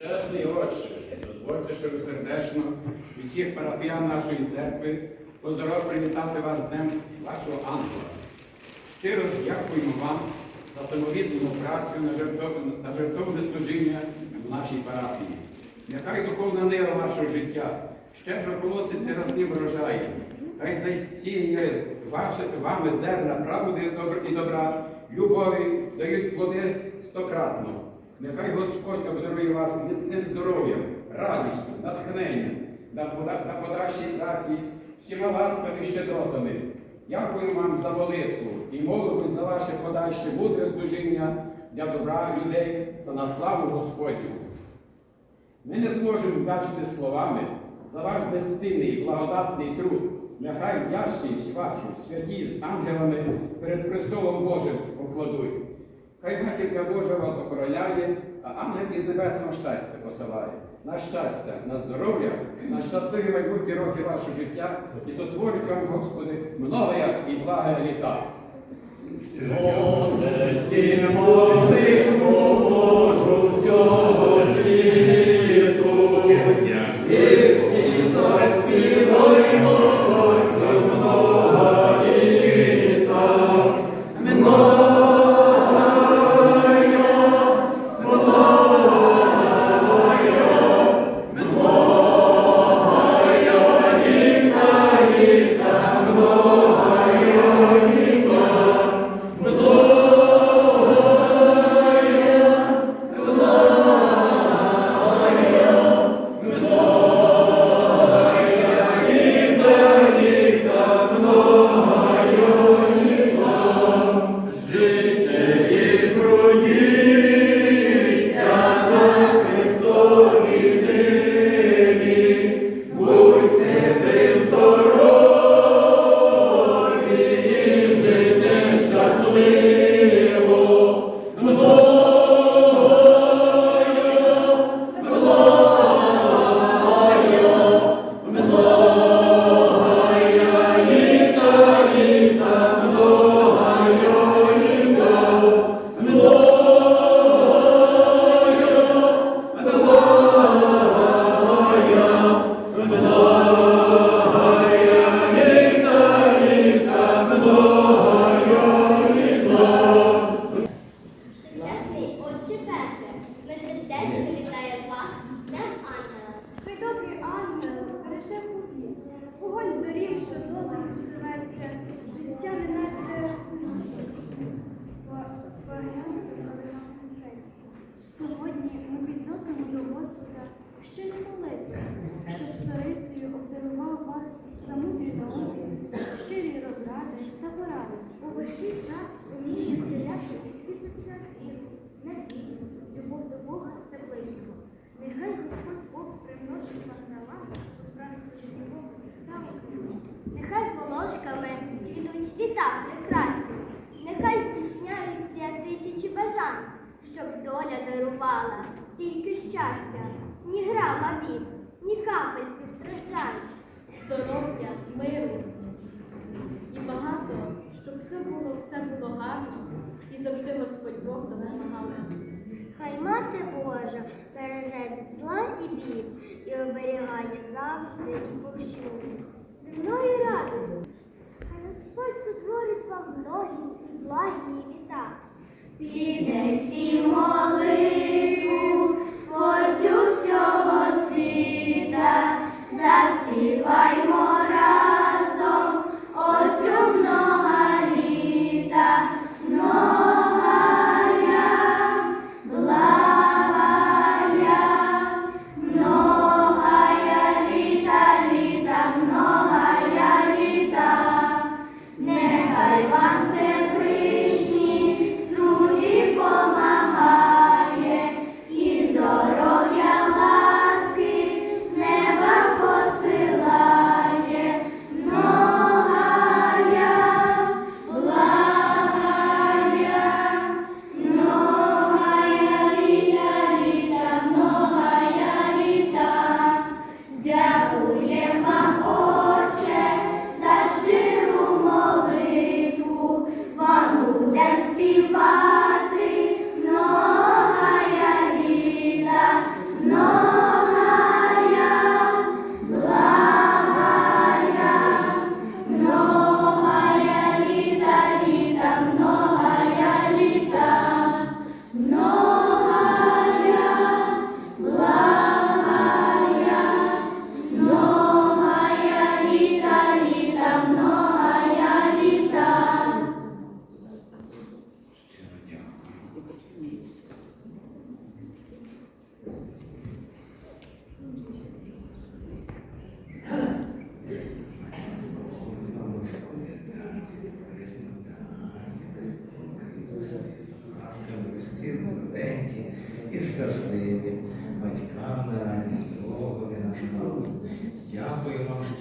Чесний Отче, дозвольте щиросердечно від всіх парафіян нашої церкви поздоров привітати вас з Днем вашого ангела. Щиро дякуємо вам за самовіддану працю на жертов- на жертовне служіння в нашій парафії. Нехай духовна нива вашого життя щедро колоситься расним врожаєм. Хай засіє вами зерна правди і добра, любові дають плоди стократно. Нехай Господь обдарує вас міцним здоров'ям, радістю, натхненням на пода- на подальшій праці, всіма ласками щедротами. Дякую вам за молитву і молимось за ваше подальше мудре служіння для добра людей та на славу Господню. Ми не зможемо вдячити словами за ваш безцінний і благодатний труд. Нехай вдячність вашу святі з ангелами перед престолом Божим покладуть. Хай матінка Божа вас охороняє, а ангел із небесного щастя посилає. На щастя, на здоров'я, на щасливі майбутні роки вашого життя і сотворить вам, Господи, многоя і благая літа. Ангел береже повік, вогонь зорів, що долею зветься, життя неначе багрянце на серці. Сьогодні ми підносимо до Господа щирі молитви, щоб царицею обдарував вас за мудрі науки, щирі розради та поради. У важкий час уміє селяти людські серця віру, надію, любов до Бога та ближнього. Нехай Господь Бог примножить вам на вам у справі служіння Богу та Україні. Нехай волошками цвітуть світа прекрасні, нехай здійсняються тисячі бажань, щоб доля дарувала тільки щастя, ні грама бід, ні капельки страждань. здоров'я, миру і багато, щоб все було, все було гарно і завжди Господь Бог допомагав. Хай мати Божа береже від зла і бід і оберігає завжди і повсюди. Земної радості. Хай Господь сотворить вам многі і благі літа. Піднесі молитву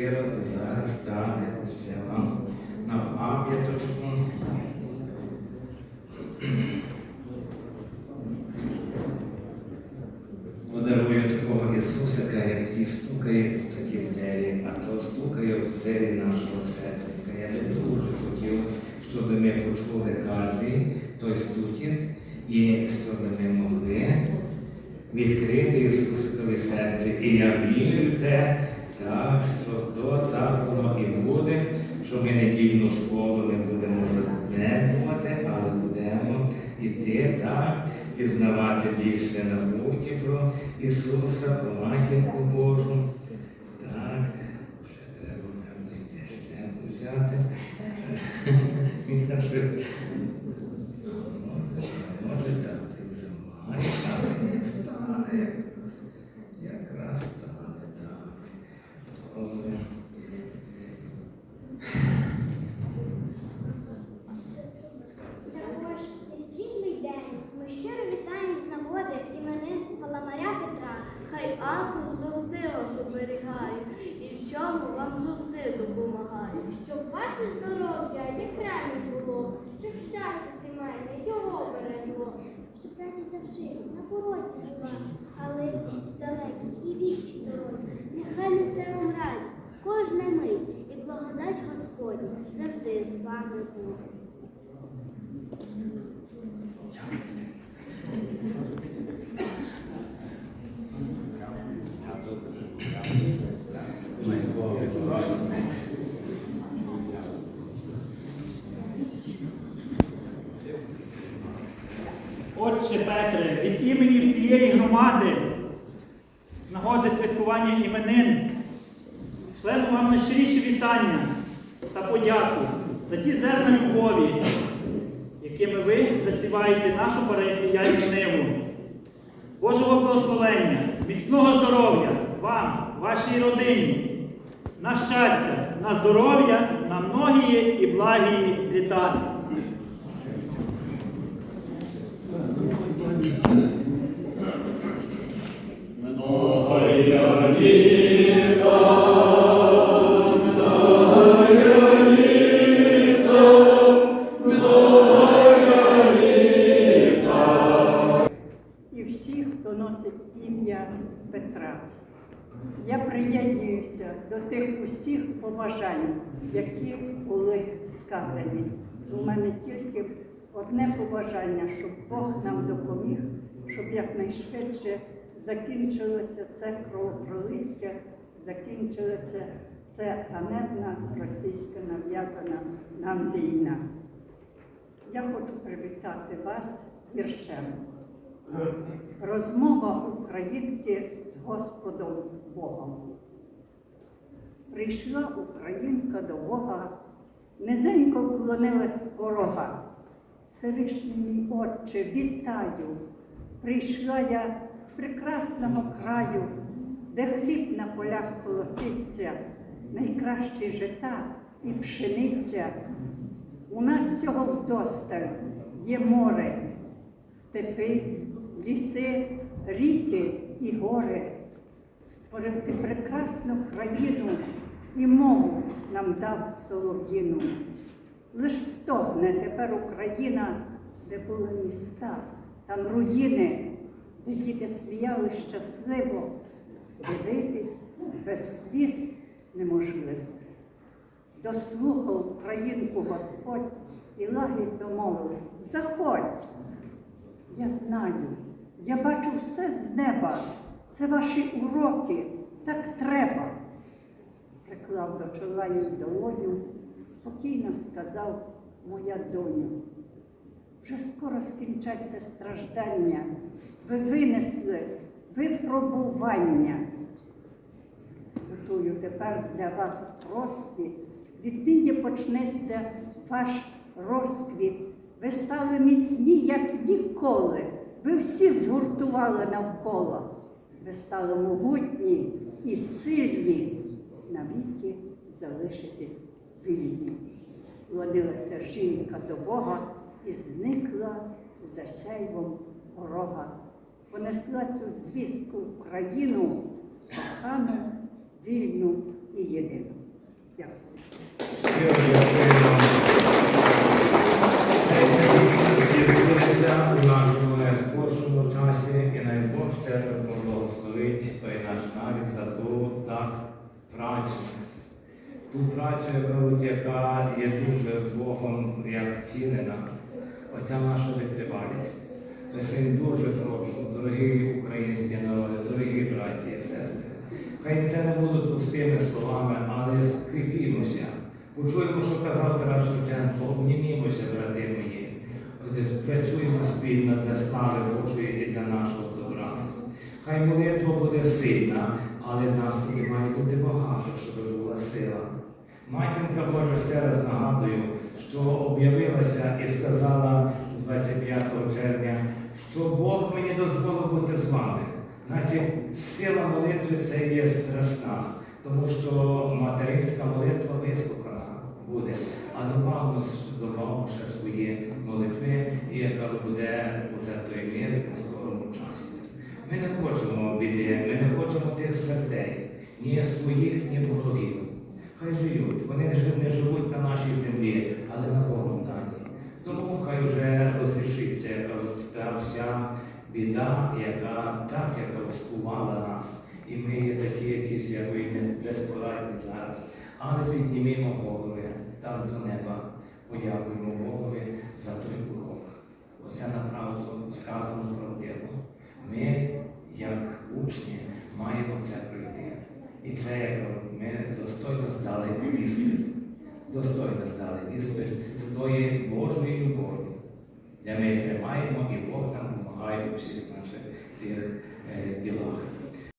щиро зараз так ще вам на пам'яточку. Подарую такого Ісусика, який стукає в такі двері, а то стукає в двері нашого серденька. Я би дуже хотів, щоб ми почули кожен той стукіт, і щоб ми могли відкрити Ісусикові серце. І я вірю в те, так, що то так воно і буде, що ми недільну школу не будемо занедбувати, але будемо йти так, пізнавати більше науки про Ісуса, про матінку Божу. Так, ще треба певно йти ще взяти. Може так, ти вже маєш, стане якраз. Якраз стане так. Добре. Також в цей світлий день ми щиро вітаємо з нагоди іменин Паламаря Петра. Хай ангел завжди вас оберігає, і в чому вам завжди допомагає. Щоб ваше здоров'я якране було, щоб щастя сімейне його берегло. Завжди на порозі жива, але далекі і вічі дорозі. Нехай несе вам радість, кожна мить, і благодать Господь завжди з вами буде. Отче Петре, від імені всієї громади, з нагоди святкування іменин, шлемо вам найщиріші вітання та подяку за ті зерна любові, якими ви засіваєте нашу парафіяльну ниву. Божого благословення, міцного здоров'я вам, вашій родині, на щастя, на здоров'я, на многії і благі літа. І всіх, хто носить ім'я Петра. Я приєднуюся до тих усіх побажань, які були сказані. У мене тільки одне побажання, щоб Бог нам допоміг, щоб якнайшвидше закінчилося це кровопролиття, закінчилася це ганебна російська нав'язана нам війна. Я хочу привітати вас віршем. Розмова українки з Господом Богом. Прийшла українка до Бога, низенько вклонилась порога. Всевишній Отче, вітаю! Прийшла я з прекрасного краю, де хліб на полях колоситься, найкращі жита і пшениця. У нас цього вдосталь є море, степи, ліси, ріки і гори. Створив ти прекрасну країну і мову нам дав солов'їну. Лиш стогне тепер Україна, де були міста, там руїни, де діти сміяли щасливо, дивитись без сліз неможливо. Дослухав українку Господь і лагідно мовив, заходь. Я знаю, я бачу все з неба. Це ваші уроки, так треба. Приклав до чола їй долоню, спокійно сказав моя доню. Вже скоро скінчаться страждання. Ви винесли випробування. Готую тепер для вас просвіт. Віднині почнеться ваш розквіт. Ви стали міцні, як ніколи. Ви всіх згуртували навколо. Ви стали могутні і сильні. Навіки залишитесь вільні. Владилася жінка до Бога і зникла за сяйвом порога. Понесла цю звістку в країну, кохану, вільну і єдину. Дякую. І най Бог ще благословить той наш навіть за ту так працю. Ту працю, яка, яка є дуже Богом як цінена, оця наша витривалість. Лише дуже прошу, дорогі українські народи, дорогі браті і сестри. Хай це не будуть пустими словами, але скріпімося. Почуємо, що казав Тарас Шевченко, обнімімося, брати мої. Працюємо спільно для слави Божої і для нашого добра. Хай молитва буде сильна, але нас тоді має бути багато, щоб була сила. Матінка Божа ще раз нагадую, що об'явилася і сказала 25 червня, що Бог мені дозволив бути з вами. Значить, сила молитви це є страшна, тому що материнська молитва вислухана буде, а добавимо, ще свої молитви, і яка буде вже той мир у скорому часі. Ми не хочемо біди, ми не хочемо тих смертей, ні своїх, ні ворогів. Хай живуть, вони не живуть на нашій землі, але на Богом. Тому хай вже розрішиться ця вся біда, яка так, яка скувала нас. І ми є такі, якісь якої безпорадні зараз. Але піднімімо голови там до неба, подякуємо Богові за той урок. Оце направду сказано про правдиво. Ми, як учні, маємо це пройти. І це як ми достойно здали іспит. Достойно здали іспит з тої Божої любові, де ми тримаємо і Бог нам допомагає у всіх наших тих е, ділах.